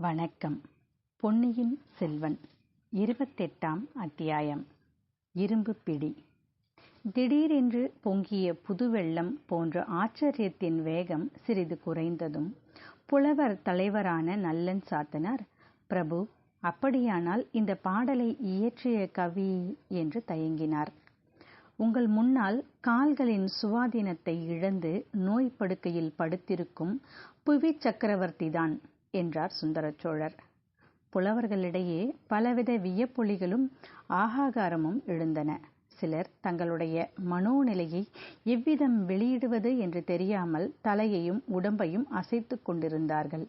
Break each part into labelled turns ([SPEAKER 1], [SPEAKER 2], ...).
[SPEAKER 1] வணக்கம். பொன்னியின் செல்வன் இருபத்தெட்டாம் அத்தியாயம். இரும்பு பிடி. திடீரென்று பொங்கிய புதுவெள்ளம் போன்ற ஆச்சரியத்தின் வேகம் சிறிது குறைந்ததும் புலவர் தலைவரான நல்லன் சாத்தனார் பிரபு அப்படியானால் இந்த பாடலை இயற்றிய கவி என்று தயங்கினார். உங்கள் முன்னால் கால்களின் சுவாதீனத்தை இழந்து நோய் படுக்கையில் படுத்திருக்கும் புவி சக்கரவர்த்திதான் என்றார் சுந்தரச்சோழர் புலவர்களிடையே பலவித வியப்பொலிகளும் ஆகாகாரமும் எழுந்தன. சிலர் தங்களுடைய மனோநிலையை எவ்விதம் வெளியிடுவது என்று தெரியாமல் தலையையும் உடம்பையும் அசைத்து கொண்டிருந்தார்கள்.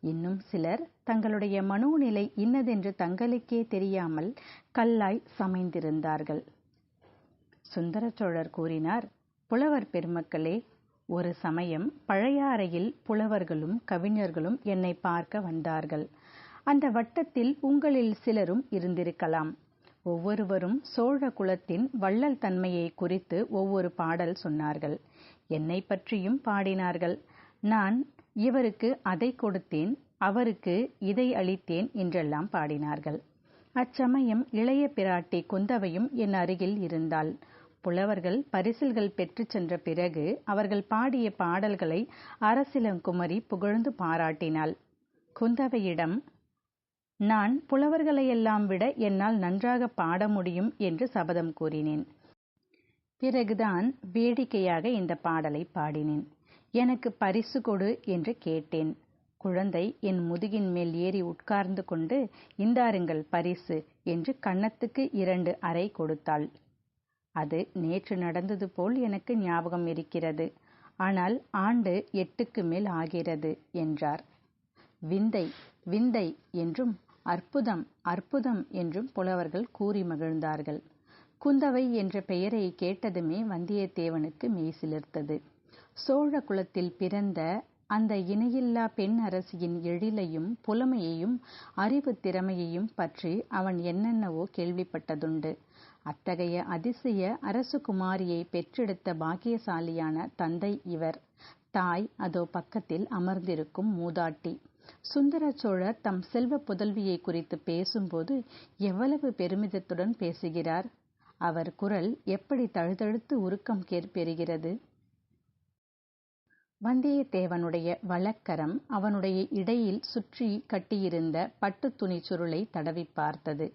[SPEAKER 1] இன்னும் சிலர் தங்களுடைய மனோநிலை இன்னதென்று தங்களுக்கே தெரியாமல் கல்லாய் சமைந்திருந்தார்கள். சுந்தரச்சோழர் கூறினார் புலவர் பெருமக்களே ஒரு சமயம் பழையாறையில் புலவர்களும் கவிஞர்களும் என்னை பார்க்க வந்தார்கள். அந்த வட்டத்தில் உங்களில் சிலரும் இருந்திருக்கலாம். ஒவ்வொருவரும் சோழ குலத்தின் வள்ளல் தன்மையை குறித்து ஒவ்வொரு பாடல் சொன்னார்கள். என்னை பற்றியும் பாடினார்கள். நான் இவருக்கு அதை கொடுத்தேன் அவருக்கு இதை அளித்தேன் என்றெல்லாம் பாடினார்கள். அச்சமயம் இளைய பிராட்டி குந்தவையும் என் அருகில் இருந்தாள். புலவர்கள் பரிசில்கள் பெற்றுச் சென்ற பிறகு அவர்கள் பாடிய பாடல்களை அரசிலங்குமரி புகழ்ந்து பாராட்டினாள். குந்தவையிடம் நான் புலவர்களையெல்லாம் விட என்னால் நன்றாக பாட முடியும் என்று சபதம் கூறினேன். பிறகுதான் வேடிக்கையாக இந்த பாடலை பாடினேன். எனக்கு பரிசு கொடு என்று கேட்டேன். குழந்தை என் முதுகின் மேல் ஏறி உட்கார்ந்து கொண்டு இந்தாருங்கள் பரிசு என்று கன்னத்துக்கு இரண்டு அறை கொடுத்தாள். அது நேற்று நடந்தது போல் எனக்கு ஞாபகம் இருக்கிறது. ஆனால் ஆண்டு எட்டுக்கு மேல் ஆகிறது என்றார். விந்தை விந்தை என்றும் அற்புதம் அற்புதம் என்றும் புலவர்கள் கூறி மகிழ்ந்தார்கள். குந்தவை என்ற பெயரை கேட்டதுமே வந்தியத்தேவனுக்கு மெய்சிலிர்த்தது. சோழ குலத்தில் பிறந்த அந்த இணையில்லா பெண் அரசியின் எழிலையும் புலமையையும் அறிவு திறமையையும் பற்றி அவன் என்னென்னவோ கேள்விப்பட்டதுண்டு. அத்தகைய அதிசய அரசகுமாரியை பெற்றெடுத்த பாக்கியசாலியான தந்தை இவர். தாய் அதோ பக்கத்தில் அமர்ந்திருக்கும் மூதாட்டி. சுந்தர சோழர் தம் செல்வ புதல்வியை குறித்து பேசும்போது எவ்வளவு பெருமிதத்துடன் பேசுகிறார். அவர் குரல் எப்படி தழுதழுத்து உருக்கம் பெறுகிறது? வந்தியத்தேவனுடைய வழக்கரம் அவனுடைய இடையில் சுற்றி கட்டியிருந்த பட்டு துணி சுருளை தடவி பார்த்தது.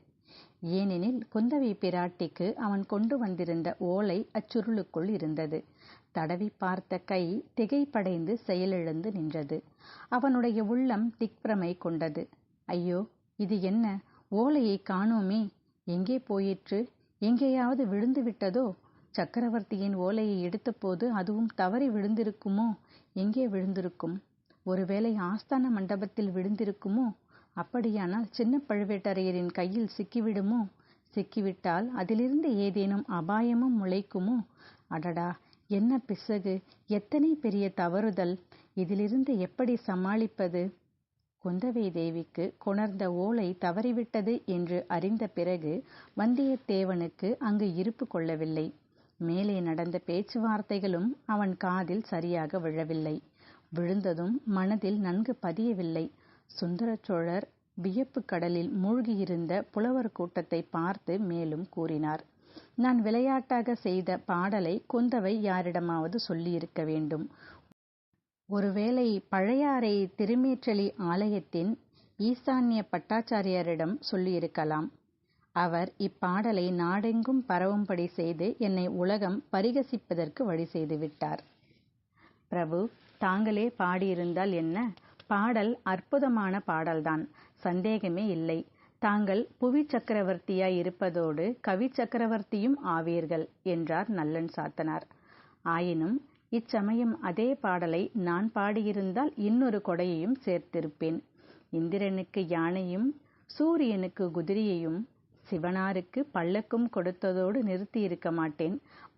[SPEAKER 1] ஏனெனில் குந்தவை பிராட்டிக்கு அவன் கொண்டு வந்திருந்த ஓலை அச்சுருளுக்குள் இருந்தது. தடவி பார்த்த கை திகைப்படைந்து செயலிழந்து நின்றது. அவனுடைய உள்ளம் திக்பிரமை கொண்டது. ஐயோ இது என்ன? ஓலையை காணோமே. எங்கே போயிற்று? எங்கேயாவது விழுந்து விட்டதோ? சக்கரவர்த்தியின் ஓலையை எடுத்தபோது அதுவும் தவறி விழுந்திருக்குமோ? எங்கே விழுந்திருக்கும்? ஒருவேளை ஆஸ்தான மண்டபத்தில் விழுந்திருக்குமோ? அப்படியானால் சின்ன பழுவேட்டரையரின் கையில் சிக்கிவிடுமோ? சிக்கிவிட்டால் அதிலிருந்து ஏதேனும் அபாயமும் முளைக்குமோ? அடடா! என்ன பிசகு! எத்தனை பெரிய தவறுதல்! இதிலிருந்து எப்படி சமாளிப்பது? குந்தவை தேவிக்கு கொணர்ந்த ஓலை தவறிவிட்டது என்று அறிந்த பிறகு வந்தியத்தேவனுக்கு அங்கு இருப்பு கொள்ளவில்லை. மேலே நடந்த பேச்சுவார்த்தைகளும் அவன் காதில் சரியாக விழவில்லை. விழுந்ததும் மனதில் நன்கு பதியவில்லை. சுந்தரச்சோழர் வியப்பு கடலில் மூழ்கியிருந்த புலவர் கூட்டத்தை பார்த்து மேலும் கூறினார் நான் விளையாட்டாக செய்த பாடலை குந்தவை யாரிடமாவது சொல்லியிருக்க வேண்டும். ஒருவேளை பழையாறை திருமேற்றலி ஆலயத்தின் ஈசான்ய பட்டாச்சாரியாரிடம் சொல்லியிருக்கலாம். அவர் இப்பாடலை நாடெங்கும் பரவும்படி செய்து என்னை உலகம் பரிகசிப்பதற்கு வழி செய்துவிட்டார் பிரபு தாங்களே பாடியிருந்தால் என்ன? பாடல் அற்புதமான பாடல்தான். சந்தேகமே இல்லை. தாங்கள் புவி சக்கரவர்த்தியாய் இருப்பதோடு கவி சக்கரவர்த்தியும் ஆவீர்கள் என்றார் நல்லன் சாத்தனார். ஆயினும் இச்சமயம் அதே பாடலை நான் பாடியிருந்தால் இன்னொரு கொடையையும் சேர்த்திருப்பேன். இந்திரனுக்கு யானையும் சூரியனுக்கு குதிரையையும் சிவனாருக்கு பல்லக்கும் கொடுத்ததோடு நிறுத்தி இருக்க மாட்டேன்.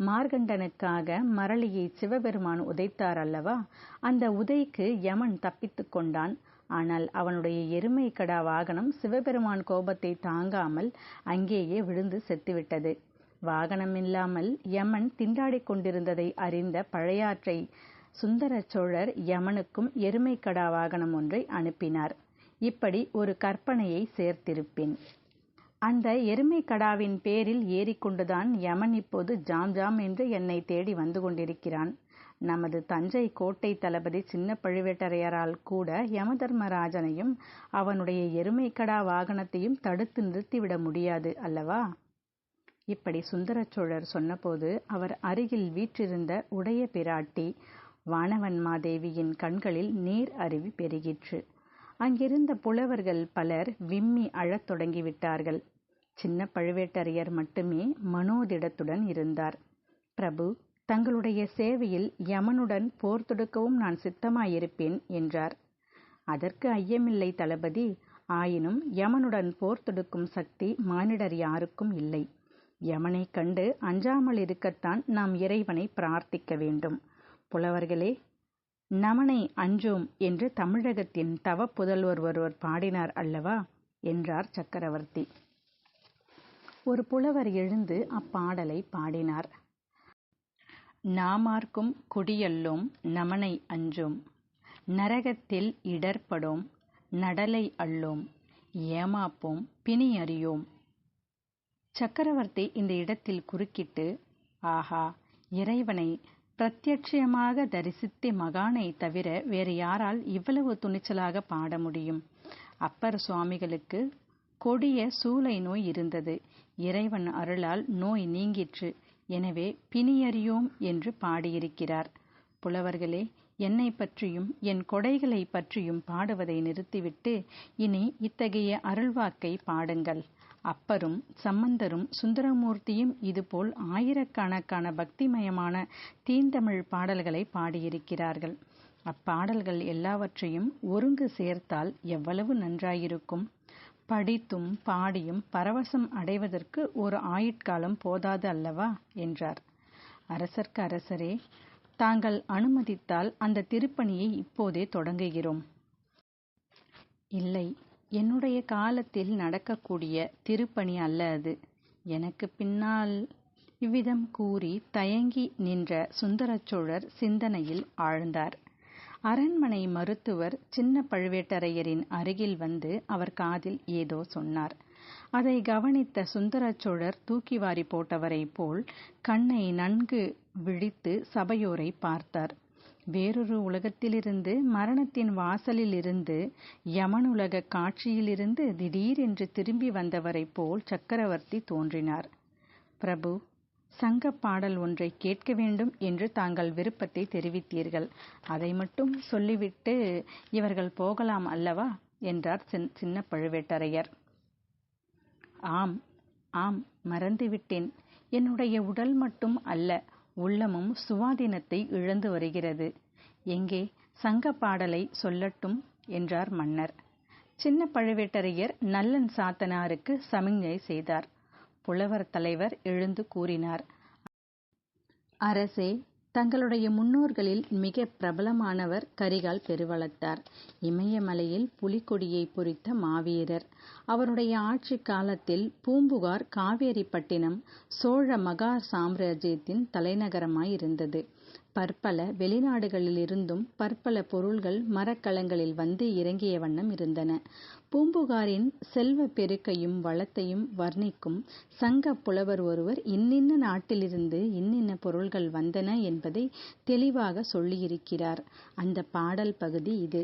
[SPEAKER 1] மார்கண்டனுக்காக மரளியை சிவபெருமான் உதைத்தார் அல்லவா? அந்த உதைக்கு யமன் தப்பித்து கொண்டான். ஆனால் அவனுடைய எருமை கடா வாகனம் சிவபெருமான் கோபத்தை தாங்காமல் அங்கேயே விழுந்து செத்துவிட்டது. வாகனமில்லாமல் யமன் திண்டாடிக் கொண்டிருந்ததை அறிந்த பழையாற்றை சுந்தர சோழர் யமனுக்கும் எருமைக்கடா வாகனம் ஒன்றை அனுப்பினார். இப்படி ஒரு கற்பனையை சேர்த்திருப்பேன். அந்த எருமைக்கடாவின் பேரில் ஏறிக்கொண்டுதான் யமன் இப்போது ஜாம் ஜாம் என்று என்னை தேடி வந்து கொண்டிருக்கிறான். நமது தஞ்சை கோட்டை தளபதி சின்ன பழுவேட்டரையரால் கூட யமதர்மராஜனையும் அவனுடைய எருமைக்கடா வாகனத்தையும் தடுத்து நிறுத்திவிட முடியாது அல்லவா? இப்படி சுந்தரச்சோழர் சொன்னபோது அவர் அருகில் வீற்றிருந்த உடைய பிராட்டி வானவன்மாதேவியின் கண்களில் நீர் அருவி பெருகிற்று. அங்கிருந்த புலவர்கள் பலர் விம்மி அழத் தொடங்கிவிட்டார்கள். சின்ன பழுவேட்டரையர் மட்டுமே மனோதிடத்துடன் இருந்தார். பிரபு தங்களுடைய சேவையில் யமனுடன் போர் தொடுக்கவும் நான் சித்தமாயிருப்பேன் என்றார். அதற்கு ஐயமில்லை தளபதி. ஆயினும் யமனுடன் போர் தொடுக்கும் சக்தி மானிடர் யாருக்கும் இல்லை. யமனை கண்டு அஞ்சாமல் இருக்கத்தான் நாம் இறைவனை பிரார்த்திக்க வேண்டும். புலவர்களே நமனை அஞ்சோம் என்று தமிழகத்தின் தவ புதல்வர் ஒருவர் பாடினார் அல்லவா? என்றார் சக்கரவர்த்தி. ஒரு புலவர் எழுந்து அப்பாடலை பாடினார். நாமார்க்கும் குடியல்லோம் நமனை அஞ்சோம். நரகத்தில் இடர்படோம் நடலை அள்ளோம் ஏமாப்போம் பிணி அறியோம். சக்கரவர்த்தி இந்த இடத்தில் குறுக்கிட்டு ஆஹா இறைவனை பிரத்யட்சயமாக தரிசித்த மகானை தவிர வேறு யாரால் இவ்வளவு துணிச்சலாக பாட முடியும்? அப்பர் சுவாமிகளுக்கு கொடிய சூளை நோய் இருந்தது. இறைவன் அருளால் நோய் நீங்கிற்று. எனவே பிணியறியோம் என்று பாடியிருக்கிறார். புலவர்களே என்னை பற்றியும் என் கொடைகளை பற்றியும் பாடுவதை நிறுத்திவிட்டு இனி இத்தகைய அருள்வாக்கை பாடுங்கள். அப்பரும் சம்பந்தரும் சுந்தரமூர்த்தியும் இதுபோல் ஆயிரக்கணக்கான பக்திமயமான தீந்தமிழ் பாடல்களை பாடியிருக்கிறார்கள். அப்பாடல்கள் எல்லாவற்றையும் ஒருங்கு சேர்த்தால் எவ்வளவு நன்றாயிருக்கும்? படித்தும் பாடியும் பரவசம் அடைவதற்கு ஒரு ஆயுட்காலம் போதாது அல்லவா? என்றார். அரசர்க்கு அரசரே தாங்கள் அனுமதித்தால் அந்த திருப்பணியை இப்போதே தொடங்குகிறோம். இல்லை என்னுடைய காலத்தில் நடக்கக்கூடிய திருப்பணி அல்ல அது. எனக்கு பின்னால் இவ்விதம் கூறி தயங்கி நின்ற சுந்தரச்சோழர் சிந்தனையில் ஆழ்ந்தார். அரண்மனை மருத்துவர் சின்ன பழுவேட்டரையரின் அருகில் வந்து அவர் காதில் ஏதோ சொன்னார். அதை கவனித்த சுந்தரச்சோழர் தூக்கி வாரி போட்டவரை போல் கண்ணை நன்கு விழித்து சபையோரை பார்த்தார். வேறொரு உலகத்திலிருந்து மரணத்தின் வாசலிலிருந்து யமனுலக காட்சியிலிருந்து திடீரென்று திரும்பி வந்தவரைப் போல் சக்கரவர்த்தி தோன்றினார். பிரபு சங்க பாடல் ஒன்றை கேட்க வேண்டும் என்று தாங்கள் விருப்பத்தை தெரிவித்தீர்கள். அதை மட்டும் சொல்லிவிட்டு இவர்கள் போகலாம் அல்லவா? என்றார் சின்ன பழுவேட்டரையர். ஆம் ஆம் மறந்துவிட்டேன். என்னுடைய உடல் மட்டும் அல்ல. உள்ளமும் சுவாதீனத்தை இழந்து வருகிறது. எங்கே? சங்க பாடலை சொல்லட்டும் என்றார் மன்னர். சின்ன பழுவேட்டரையர் நல்லன் சாத்தனாருக்கு சமிஞ்ஞை செய்தார். புலவர் தலைவர் எழுந்து கூறினார். அரசே தங்களுடைய முன்னோர்களில் மிக பிரபலமானவர் கரிகால் பெருவளத்தார். இமயமலையில் புலிக்கொடியை பொறித்த மாவீரர். அவருடைய ஆட்சி காலத்தில் பூம்புகார் காவேரிப்பட்டினம் சோழ மகா சாம்ராஜ்யத்தின் தலைநகரமாய் இருந்தது. பற்பல வெளிநாடுகளிலிருந்தும் பற்பல பொருள்கள் மரக்கலங்களில் வந்து இறங்கிய வண்ணம் இருந்தன. பூம்புகாரின் செல்வ பெருக்கையும் வளத்தையும் வர்ணிக்கும் சங்க புலவர் ஒருவர் இன்னின்ன நாட்டிலிருந்து இன்னின்ன பொருள்கள் வந்தன என்பதை தெளிவாக சொல்லியிருக்கிறார். அந்த பாடல் பகுதி இது.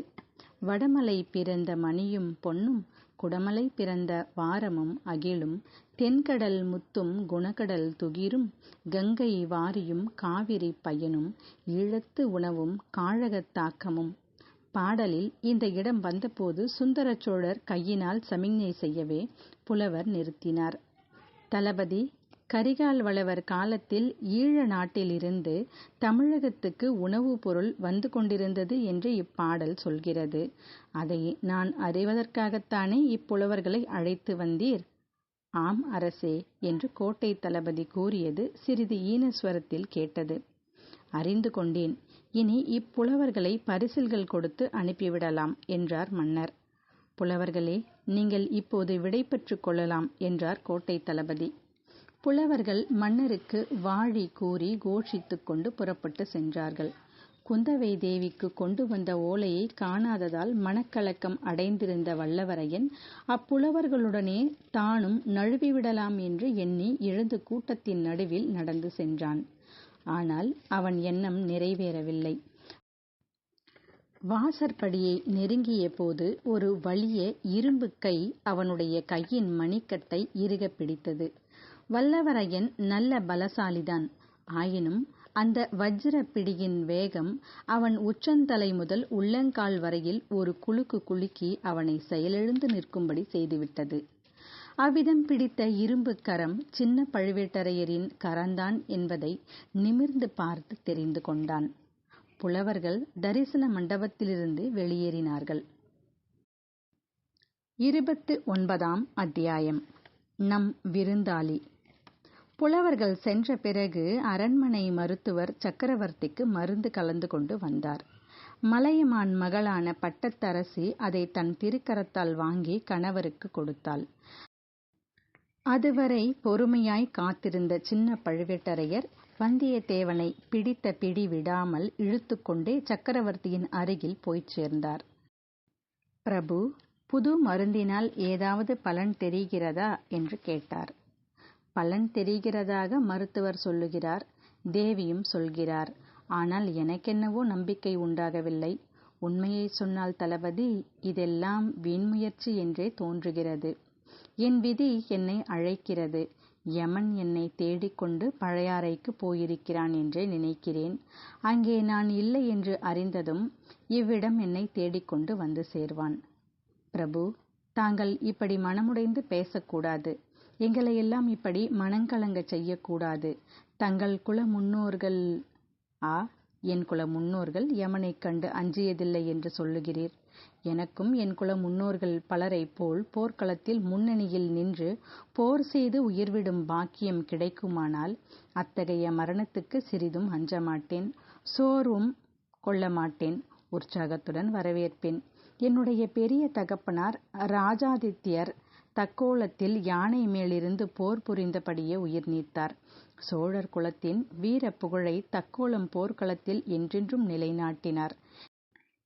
[SPEAKER 1] வடமலை பிறந்த மணியும் பொன்னும் குடமலை பிறந்த வாரமும் அகிலும் தென்கடல் முத்தும் குணகடல் துகிரும் கங்கை வாரியும் காவிரி பயனும் ஈழத்து உணவும் காழகத் தாக்கமும் பாடலில் இந்த இடம் வந்தபோது சுந்தர சோழர் கையினால் சமிக்ஞை செய்யவே புலவர் நிறுத்தினார். தளபதி கரிகால் வளவர் காலத்தில் ஈழ நாட்டிலிருந்து தமிழகத்துக்கு உணவுப் பொருள் வந்து கொண்டிருந்தது என்று இப்பாடல் சொல்கிறது. அதை நான் அறிவதற்காகத்தானே இப்புலவர்களை அழைத்து வந்தீர்? ஆம் அரசே என்று கோட்டை தளபதி கூறியது சிறிது ஈனஸ்வரத்தில் கேட்டது. அறிந்து கொண்டேன். இனி இப்புலவர்களை பரிசில்கள் கொடுத்து அனுப்பிவிடலாம் என்றார் மன்னர். புலவர்களே நீங்கள் இப்போது விடை பெற்றுக் கொள்ளலாம் என்றார் கோட்டை தளபதி. புலவர்கள் மன்னருக்கு வாழி கூறி கோஷித்துக் கொண்டு புறப்பட்டு சென்றார்கள். குந்தவை தேவிக்கு கொண்டு வந்த ஓலையை காணாததால் மனக்கலக்கம் அடைந்திருந்த வல்லவரையன் அப்புலவர்களுடனே தானும் நழுவிவிடலாம் என்று எண்ணி எழுந்து கூட்டத்தின் நடுவில் நடந்து சென்றான். ஆனால் அவன் எண்ணம் நிறைவேறவில்லை. வாசற்படியை நெருங்கிய போது ஒரு வலிய இரும்பு கை அவனுடைய கையின் மணிக்கட்டை இறுக பிடித்தது. வல்லவரையன் நல்ல பலசாலிதான். ஆயினும் அந்த வஜ்ர பிடியின் வேகம் அவன் உச்சந்தலை முதல் உள்ளங்கால் வரையில் ஒரு குலுக்கு குலுக்கி அவனை செயலிழந்து நிற்கும்படி செய்துவிட்டது. அவ்விதம் பிடித்த இரும்பு கரம் சின்ன பழுவேட்டரையரின் கரந்தான் என்பதை நிமிர்ந்து பார்த்து தெரிந்து கொண்டான். புலவர்கள் தரிசன மண்டபத்திலிருந்து வெளியேறினார்கள். இருபத்து ஒன்பதாம் அத்தியாயம். நம் விருந்தாளி. புலவர்கள் சென்ற பிறகு அரண்மனை மருத்துவர் சக்கரவர்த்திக்கு மருந்து கலந்து கொண்டு வந்தார். மலையமான் மகளான பட்டத்தரசி அதை தன் திருக்கரத்தால் வாங்கி கணவருக்கு கொடுத்தாள். அதுவரை பொறுமையாய் காத்திருந்த சின்ன பழுவேட்டரையர் வந்தியத்தேவனை பிடித்த பிடி விடாமல் இழுத்துக்கொண்டே சக்கரவர்த்தியின் அருகில் போய்ச் சேர்ந்தார். பிரபு புது மருந்தினால் ஏதாவது பலன் தெரிகிறதா? என்று கேட்டார். பலன் தெரிகிறதாக மருத்துவர் சொல்லுகிறார் தேவியும் சொல்கிறார். ஆனால் எனக்கென்னவோ நம்பிக்கை உண்டாகவில்லை. உண்மையை சொன்னால் தளபதி இதெல்லாம் வீண்முயற்சி என்றே தோன்றுகிறது. என் விதி என்னை அழைக்கிறது. யமன் என்னை தேடிக்கொண்டு பழையாறைக்கு போயிருக்கிறான் என்றே நினைக்கிறேன். அங்கே நான் இல்லை என்று அறிந்ததும் இவ்விடம் என்னை தேடிக்கொண்டு வந்து சேர்வான். பிரபு தாங்கள் இப்படி மனமுடைந்து பேசக்கூடாது. எங்களையெல்லாம் இப்படி மனங்கலங்க செய்யக்கூடாது. தங்கள் குல முன்னோர்கள் ஆ என் குல முன்னோர்கள் யமனைக் கண்டு அஞ்சியதில்லை என்று சொல்லுகிறீர். எனக்கும் என் குல முன்னோர்கள் பலரைப் போல் போர்க்களத்தில் முன்னணியில் நின்று போர் செய்து உயிர்விடும் பாக்கியம் கிடைக்குமானால் அத்தகைய மரணத்துக்கு சிறிதும் அஞ்ச மாட்டேன் சோர்வும் கொள்ள மாட்டேன் உற்சாகத்துடன் வரவேற்பேன். என்னுடைய பெரிய தகப்பனார் ராஜாதித்யர் தக்கோலத்தில் யானை மேலிருந்து போர் புரிந்தபடியே உயிர் நீத்தார். சோழர் குலத்தின் வீர புகழை தக்கோலம் போர்க்களத்தில் என்றென்றும் நிலைநாட்டினார்.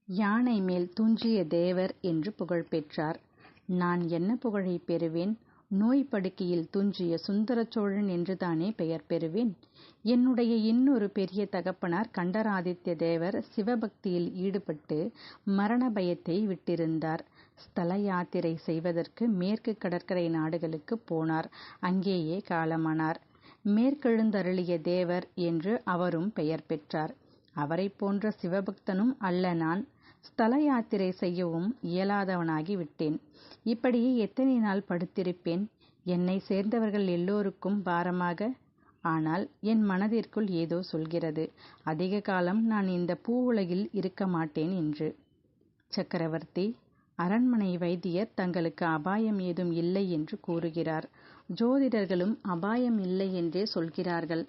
[SPEAKER 1] யானை மேல் துஞ்சிய தேவர் என்று புகழ் பெற்றார். நான் என்ன புகழை பெறுவேன்? நோய் படுக்கையில் துஞ்சிய சுந்தர சோழன் என்றுதானே பெயர் பெறுவேன். என்னுடைய இன்னொரு பெரிய தகப்பனார் கண்டராதித்ய தேவர் சிவபக்தியில் ஈடுபட்டு மரண பயத்தை விட்டிருந்தார். ஸ்தல யாத்திரை செய்வதற்கு மேற்கு கடற்கரை நாடுகளுக்கு போனார். அங்கேயே காலமானார். மேற்கெழுந்தருளிய தேவர் என்று அவரும் பெயர் பெற்றார். அவரைப் போன்ற சிவபக்தனும் அல்ல நான். ஸ்தல யாத்திரை செய்யவும் இயலாதவனாகி விட்டேன். இப்படியே எத்தனை நாள் படுத்திருப்பேன்? என்னை சேர்ந்தவர்கள் எல்லோருக்கும் பாரமாக. ஆனால் என் மனதிற்குள் ஏதோ சொல்கிறது. அதிக காலம் நான் இந்த பூவுலகில் இருக்க மாட்டேன் என்று. சக்கரவர்த்தி அரண்மனை வைத்தியர் தங்களுக்கு அபாயம் ஏதும் இல்லை என்று கூறுகிறார். ஜோதிடர்களும் அபாயம் இல்லை என்றே சொல்கிறார்கள்.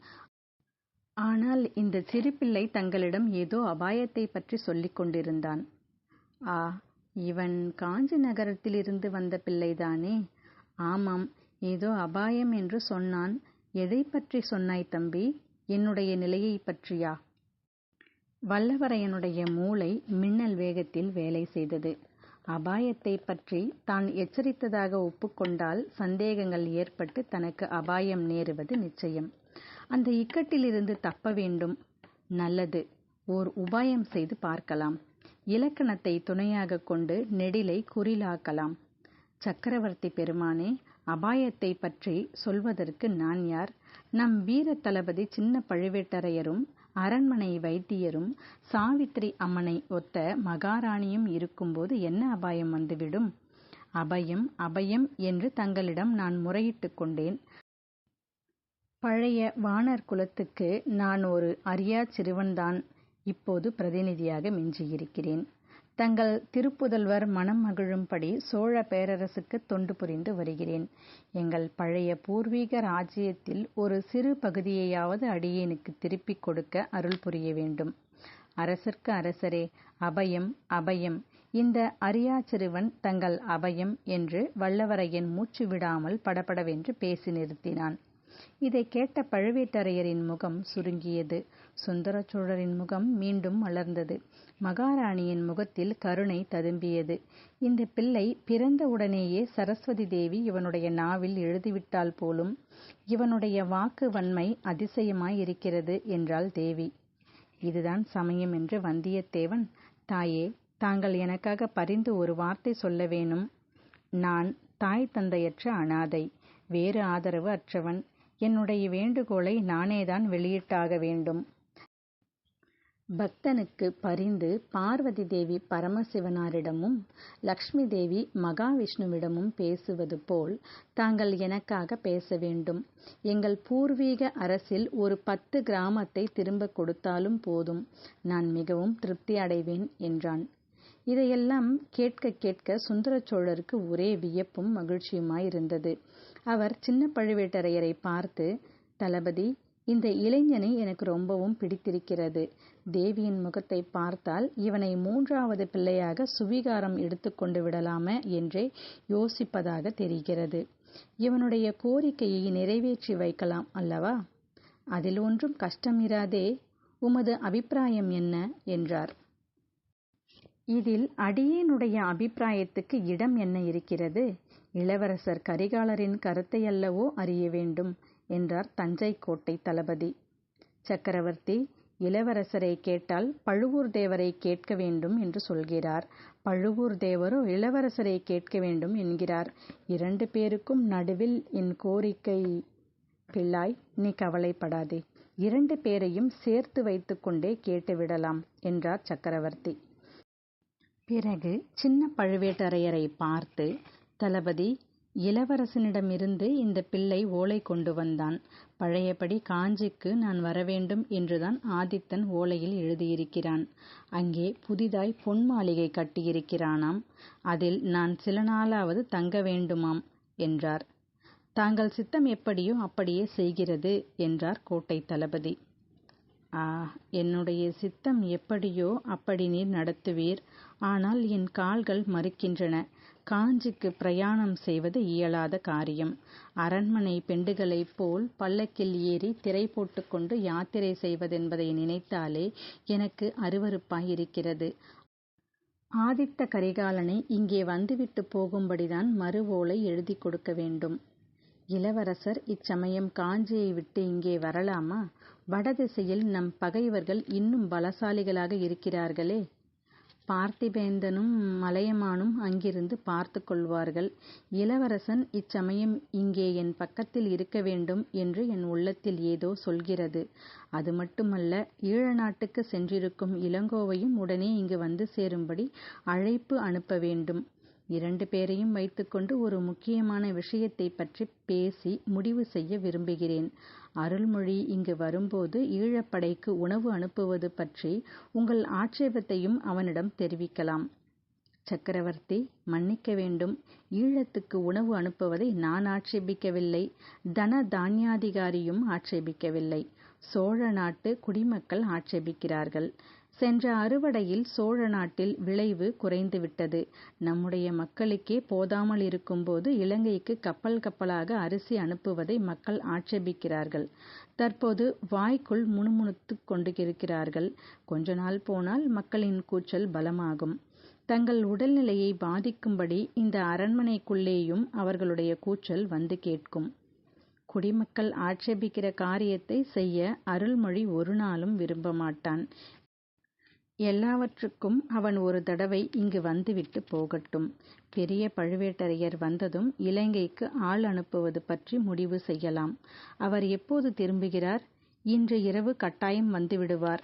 [SPEAKER 1] ஆனால் இந்த சிறுபிள்ளை தங்களிடம் ஏதோ அபாயத்தை பற்றி சொல்லிக் கொண்டிருந்தான். ஆ இவன் காஞ்சி நகரத்திலிருந்து வந்த பிள்ளைதானே? ஆமாம் ஏதோ அபாயம் என்று சொன்னான். எதை பற்றி சொன்னாய் தம்பி? என்னுடைய நிலையை பற்றியா? வல்லவரையனுடைய மூளை மின்னல் வேகத்தில் வேலை செய்தது. அபாயத்தை பற்றி தான் எச்சரித்ததாக ஒப்புக்கொண்டால் சந்தேகங்கள் ஏற்பட்டு தனக்கு அபாயம் நேருவது நிச்சயம். அந்த இக்கட்டிலிருந்து தப்ப வேண்டும். நல்லது. ஓர் உபாயம் செய்து பார்க்கலாம். இலக்கணத்தை துணையாக கொண்டு நெடிலை குறிலாக்கலாம். சக்கரவர்த்தி பெருமானே அபாயத்தை பற்றி சொல்வதற்கு நான் யார்? நம் வீர தளபதி சின்ன பழுவேட்டரையரும் அரண்மனை வைத்தியரும் சாவித்திரி அம்மனை ஒத்த மகாராணியும் இருக்கும்போது என்ன அபாயம் வந்துவிடும்? அபயம் அபயம் என்று தங்களிடம் நான் முறையிட்டு கொண்டேன். பழைய வானர் குலத்துக்கு நான் ஒரு அறியா சிறுவன்தான் இப்போது பிரதிநிதியாக மிஞ்சியிருக்கிறேன். தங்கள் திருப்புதல்வர் மனம் மகிழும்படி சோழ பேரரசுக்கு தொண்டு புரிந்து வருகிறேன். எங்கள் பழைய பூர்வீக ராஜ்யத்தில் ஒரு சிறு பகுதியையாவது அடியேனுக்கு திருப்பிக் கொடுக்க அருள் புரிய வேண்டும். அரசர்க்கு அரசரே அபயம் அபயம். இந்த அரியா சிறுவன் தங்கள் அபயம் என்று வல்லவரையன் மூச்சு விடாமல் படபடவென்று பேசி நிறுத்தினான். இதை கேட்ட பழுவேட்டரையரின் முகம் சுருங்கியது. சுந்தர சோழரின் முகம் மீண்டும் மலர்ந்தது. மகாராணியின் முகத்தில் கருணை ததும்பியது. இந்த பிள்ளை பிறந்த உடனேயே சரஸ்வதி தேவி இவனுடைய நாவில் எழுதிவிட்டால் போலும் இவனுடைய வாக்கு வன்மை அதிசயமாய் இருக்கிறது என்றாள் தேவி. இதுதான் சமயம் என்று வந்தியத்தேவன் தாயே தாங்கள் எனக்காக பரிந்து ஒரு வார்த்தை சொல்ல வேணும். நான் தாய் தந்தையற்ற அனாதை வேறு ஆதரவு அற்றவன். என்னுடைய வேண்டுகோளை நானேதான் வெளியிட்டாக வேண்டும். பக்தனுக்கு பரிந்து பார்வதி தேவி பரமசிவனாரிடமும் லக்ஷ்மி தேவி மகாவிஷ்ணுவிடமும் பேசுவது போல் தாங்கள் எனக்காக பேச வேண்டும். எங்கள் பூர்வீக அரசில் ஒரு பத்து கிராமத்தை திரும்ப கொடுத்தாலும் போதும். நான் மிகவும் திருப்தி அடைவேன் என்றான். இதையெல்லாம் கேட்க கேட்க சுந்தர சோழருக்கு ஒரே வியப்பும் மகிழ்ச்சியுமாயிருந்தது. அவர் சின்ன பழுவேட்டரையரை பார்த்து தளபதி இந்த இளைஞனை எனக்கு ரொம்பவும் பிடித்திருக்கிறது. தேவியின் முகத்தை பார்த்தால் இவனை மூன்றாவது பிள்ளையாக சுவீகாரம் எடுத்துக்கொண்டு விடலாமா என்றே யோசிப்பதாக தெரிகிறது. இவனுடைய கோரிக்கையை நிறைவேற்றி வைக்கலாம் அல்லவா? அதில் ஒன்றும் கஷ்டம் இராதே. உமது அபிப்பிராயம் என்ன? என்றார். இதில் அடியேனுடைய அபிப்பிராயத்துக்கு இடம் என்ன இருக்கிறது? இளவரசர் கரிகாலரின் கருத்தை அல்லவோ அறிய வேண்டும் என்றார் தஞ்சை கோட்டை தளபதி. சக்கரவர்த்தி இளவரசரை கேட்டால் பழுவூர் தேவரை கேட்க வேண்டும் என்று சொல்கிறார். பழுவூர் தேவரோ இளவரசரை கேட்க வேண்டும் என்கிறார். இரண்டு பேருக்கும் நடுவில் என் கோரிக்கை பிள்ளாய் நீ கவலைப்படாதே. இரண்டு பேரையும் சேர்த்து வைத்துக்கொண்டே கேட்டுவிடலாம் என்றார் சக்கரவர்த்தி. பிறகு சின்ன பழுவேட்டரையரை பார்த்து தளபதி இளவரசனிடமிருந்து இந்த பிள்ளை ஓலை கொண்டு வந்தான். பழையபடி காஞ்சிக்கு நான் வரவேண்டும் என்றுதான் ஆதித்தன் ஓலையில் எழுதியிருக்கிறான். அங்கே புதிதாய் பொன் மாளிகை கட்டியிருக்கிறானாம். அதில் நான் சில நாளாவது தங்க வேண்டுமாம் என்றார். தாங்கள் சித்தம் எப்படியோ அப்படியே செய்கிறது என்றார் கோட்டை தளபதி. ஆ என்னுடைய சித்தம் எப்படியோ அப்படி நீர் நடத்துவீர். ஆனால் என் கால்கள் மறுக்கின்றன. காஞ்சிக்கு பிரயாணம் செய்வது இயலாத காரியம். அரண்மனை பெண்டுகளைப் போல் பல்லக்கில் ஏறி திரை போட்டுக்கொண்டு யாத்திரை செய்வதென்பதை நினைத்தாலே எனக்கு அருவருப்பாயிருக்கிறது. ஆதித்த கரிகாலனை இங்கே வந்துவிட்டு போகும்படிதான் மறு ஓலை எழுதி கொடுக்க வேண்டும். இளவரசர் இச்சமயம் காஞ்சியை விட்டு இங்கே வரலாமா? வடதிசையில் நம் பகைவர்கள் இன்னும் பலசாலிகளாக இருக்கிறார்களே. பார்த்திபேந்தனும் மலையமானும் அங்கிருந்து பார்த்து கொள்வார்கள். இளவரசன் இச்சமயம் இங்கே என் பக்கத்தில் இருக்க வேண்டும் என்று என் உள்ளத்தில் ஏதோ சொல்கிறது. அது மட்டுமல்ல ஈழ நாட்டுக்கு சென்றிருக்கும் இளங்கோவையும் உடனே இங்கு வந்து சேரும்படி அழைப்பு அனுப்ப வேண்டும். இரண்டு பேரையும் வைத்துக்கொண்டு ஒரு முக்கியமான விஷயத்தை பற்றி பேசி முடிவு செய்ய விரும்புகிறேன். அருள்மொழி இங்கு வரும்போது ஈழப்படைக்கு உணவு அனுப்புவது பற்றி உங்கள் ஆட்சேபத்தையும் அவனிடம் தெரிவிக்கலாம். சக்கரவர்த்தி மன்னிக்க வேண்டும். ஈழத்துக்கு உணவு அனுப்புவதை நான் ஆட்சேபிக்கவில்லை. தன தானியாதிகாரியும் ஆட்சேபிக்கவில்லை. சோழ நாட்டு குடிமக்கள் ஆட்சேபிக்கிறார்கள். சென்ற அறுவடையில் சோழ நாட்டில் விளைவு குறைந்துவிட்டது. நம்முடைய மக்களுக்கே போதாமல் இருக்கும்போது இலங்கைக்கு கப்பல் கப்பலாக அரிசி அனுப்புவதை மக்கள் ஆட்சேபிக்கிறார்கள். தற்போது வாய்க்குள் முணுமுணுத்துக் கொண்டு இருக்கிறார்கள் கொஞ்ச நாள் போனால் மக்களின் கூச்சல் பலமாகும். தங்கள் உடல்நிலையை பாதிக்கும்படி இந்த அரண்மனைக்குள்ளேயும் அவர்களுடைய கூச்சல் வந்து கேட்கும். குடிமக்கள் ஆட்சேபிக்கிற காரியத்தை செய்ய அருள்மொழி ஒரு நாளும் விரும்ப மாட்டான் எல்லாவற்றுக்கும் அவன் ஒரு தடவை இங்கு வந்துவிட்டு போகட்டும். பெரிய பழுவேட்டரையர் வந்ததும் இலங்கைக்கு ஆள் அனுப்புவது பற்றி முடிவு செய்யலாம். அவர் எப்போது திரும்புகிறார்? இன்று இரவு கட்டாயம் வந்துவிடுவார்.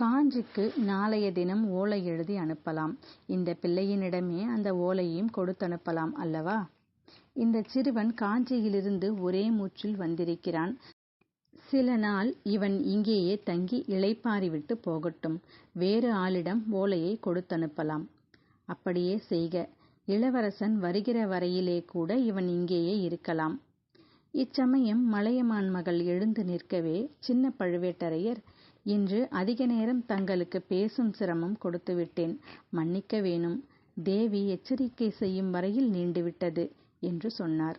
[SPEAKER 1] காஞ்சிக்கு நாளைய தினம் ஓலை எழுதி அனுப்பலாம். இந்த பிள்ளையினிடமே அந்த ஓலையையும் கொடுத்தனுப்பலாம் அல்லவா? இந்த சிறுவன் காஞ்சியிலிருந்து ஒரே மூச்சில் வந்திருக்கிறான். சில நாள் இவன் இங்கேயே தங்கி இளைப்பாறிவிட்டு போகட்டும். வேறு ஆளிடம் ஓலையை கொடுத்தனுப்பலாம். அப்படியே செய்க. இளவரசன் வருகிற வரையிலே கூட இவன் இங்கேயே இருக்கலாம். இச்சமயம் மலையமான் மகள் எழுந்து நிற்கவே சின்ன பழுவேட்டரையர் இன்று அதிக நேரம் தங்களுக்கு பேசும் சிரமம் கொடுத்துவிட்டேன் மன்னிக்க வேணும். தேவி எச்சரிக்கை செய்யும் வரையில் நீண்டுவிட்டது என்று சொன்னார்.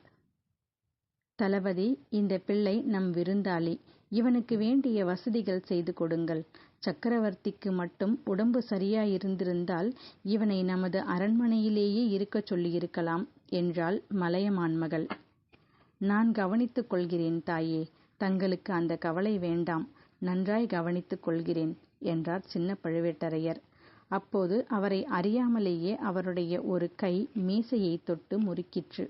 [SPEAKER 1] தளபதி இந்த பிள்ளை நம் விருந்தாளி. இவனுக்கு வேண்டிய வசதிகள் செய்து கொடுங்கள். சக்கரவர்த்திக்கு மட்டும் உடம்பு சரியாயிருந்திருந்தால் இவனை நமது அரண்மனையிலேயே இருக்கச் சொல்லியிருக்கலாம் என்றாள் மலையமான் மகள். நான் கவனித்துக் கொள்கிறேன் தாயே தங்களுக்கு அந்த கவலை வேண்டாம் நன்றாய் கவனித்துக் கொள்கிறேன் என்றார் சின்ன பழுவேட்டரையர். அப்போது அவரை அறியாமலேயே அவருடைய ஒரு கை மீசையை தொட்டு முறுக்கிற்று.